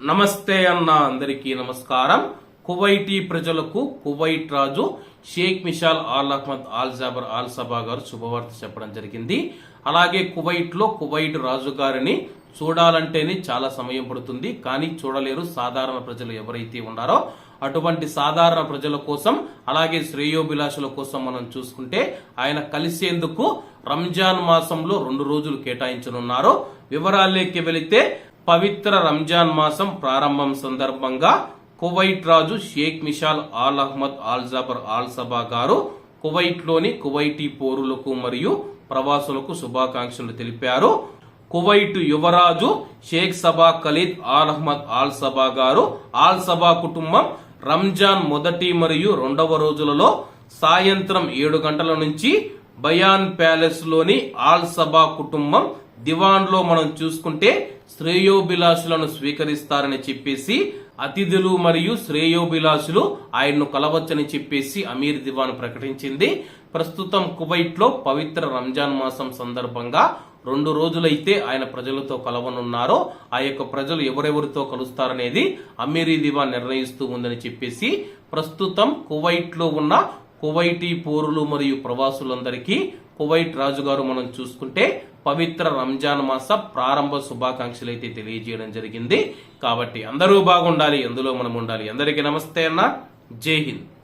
నమస్తే అన్న అందరికీ నమస్కారం. కువైటీ ప్రజలకు కువైట్ రాజు Sheikh Mishal Al Ahmad Al Jaber Al Sabah గారు శుభవార్త చెప్పడం జరిగింది. అలాగే కువైట్లో కువైట్ రాజు గారిని చూడాలంటేనే చాలా సమయం పడుతుంది. కానీ చూడలేరు. సాధారణ ప్రజలు ఎవరైతే ఉన్నారో అటువంటి సాధారణ ప్రజల కోసం అలాగే శ్రేయోభిలాషుల కోసం మనం చూసుకుంటే ఆయన కలిసేందుకు రంజాన్ మాసంలో రెండు రోజులు కేటాయించనున్నారు. వివరాల్లోకి వెళితే పవిత్ర రంజాన్ మాసం ప్రారంభం సందర్భంగా కువైట్ రాజు Sheikh Mishal Al Ahmad Al Jaber Al Sabah గారు కువైట్లోని కువైటీ పౌరులకు మరియు ప్రవాసులకు శుభాకాంక్షలు తెలిపారు. కువైట్ యువరాజు Sheikh Sabah Khalid Al Ahmad Al Sabah గారు ఆల్ సబా కుటుంబం రంజాన్ మొదటి మరియు రెండవ రోజులలో సాయంత్రం ఏడు గంటల నుంచి బయాన్ ప్యాలెస్లోని ఆల్ సబా కుటుంబం దివాన్లో మనం చూసుకుంటే శ్రేయోభిలాషులను స్వీకరిస్తారని చెప్పేసి అతిథులు మరియు శ్రేయోభిలాషులు ఆయన్ను కలవచ్చని చెప్పేసి అమీర్ దివాన్ ప్రకటించింది. ప్రస్తుతం కువైట్లో పవిత్ర రంజాన్ మాసం సందర్భంగా రెండు రోజులైతే ఆయన ప్రజలతో కలవనున్నారో ఆ యొక్క ప్రజలు ఎవరెవరితో కలుస్తారనేది అమీరీ దివాన్ నిర్ణయిస్తూ ఉందని చెప్పేసి ప్రస్తుతం కువైట్లో ఉన్న కువైటీ పౌరులు మరియు ప్రవాసులందరికీ కువైట్ రాజుగారు మనం చూసుకుంటే పవిత్ర రంజాన్ మాస ప్రారంభ శుభాకాంక్షలు అయితే తెలియజేయడం జరిగింది. కాబట్టి అందరూ బాగుండాలి అందులో మనం ఉండాలి. అందరికీ నమస్తే అన్న. జై హింద్.